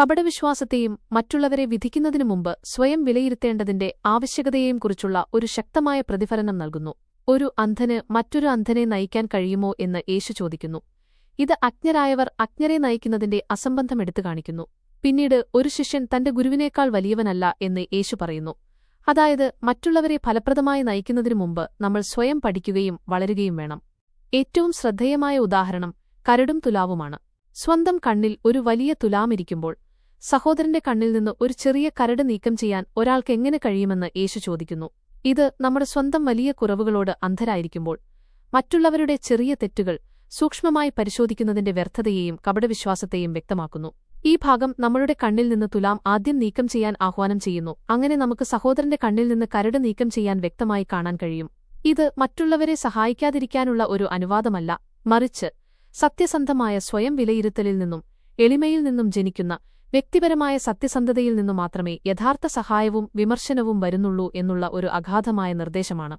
കപടവിശ്വാസത്തെയും മറ്റുള്ളവരെ വിധിക്കുന്നതിനു മുമ്പ് സ്വയം വിലയിരുത്തേണ്ടതിന്റെ ആവശ്യകതയെയും കുറിച്ചുള്ള ഒരു ശക്തമായ പ്രതിഫലനം നൽകുന്നു. ഒരു അന്ധന് മറ്റൊരു അന്ധനെ നയിക്കാൻ കഴിയുമോ എന്ന് യേശു ചോദിക്കുന്നു. ഇത് അജ്ഞരായവർ അജ്ഞരെ നയിക്കുന്നതിന്റെ അസംബന്ധം എടുത്തു കാണിക്കുന്നു. പിന്നീട് ഒരു ശിഷ്യൻ തന്റെ ഗുരുവിനേക്കാൾ വലിയവനല്ല എന്ന് യേശു പറയുന്നു. അതായത് മറ്റുള്ളവരെ ഫലപ്രദമായി നയിക്കുന്നതിനു മുമ്പ് നമ്മൾ സ്വയം പഠിക്കുകയും വളരുകയും വേണം. ഏറ്റവും ശ്രദ്ധേയമായ ഉദാഹരണം കരടും തുലാവുമാണ്. സ്വന്തം കണ്ണിൽ ഒരു വലിയ തുലാമിരിക്കുമ്പോൾ സഹോദരന്റെ കണ്ണിൽ നിന്ന് ഒരു ചെറിയ കരട് നീക്കം ചെയ്യാൻ ഒരാൾക്ക് എങ്ങനെ കഴിയുമെന്ന് യേശു ചോദിക്കുന്നു. ഇത് നമ്മുടെ സ്വന്തം വലിയ കുറവുകളോട് അന്ധരായിരിക്കുമ്പോൾ മറ്റുള്ളവരുടെ ചെറിയ തെറ്റുകൾ സൂക്ഷ്മമായി പരിശോധിക്കുന്നതിന്റെ വ്യർത്ഥതയെയും കപടവിശ്വാസത്തെയും വ്യക്തമാക്കുന്നു. ഈ ഭാഗം നമ്മളുടെ കണ്ണിൽ നിന്ന് തുലാം ആദ്യം നീക്കം ചെയ്യാൻ ആഹ്വാനം ചെയ്യുന്നു. അങ്ങനെ നമുക്ക് സഹോദരന്റെ കണ്ണിൽ നിന്ന് കരട് നീക്കം ചെയ്യാൻ വ്യക്തമായി കാണാൻ കഴിയും. ഇത് മറ്റുള്ളവരെ സഹായിക്കാതിരിക്കാനുള്ള ഒരു അനുവാദമല്ല. മറിച്ച് സത്യസന്ധമായ സ്വയം വിലയിരുത്തലിൽ നിന്നും എളിമയിൽ നിന്നും ജനിക്കുന്ന വ്യക്തിപരമായ സത്യസന്ധതയിൽ നിന്നു മാത്രമേ യഥാർത്ഥ സഹായവും വിമർശനവും വരുന്നുള്ളൂ എന്നുള്ള ഒരു അഗാധമായ നിർദ്ദേശമാണ്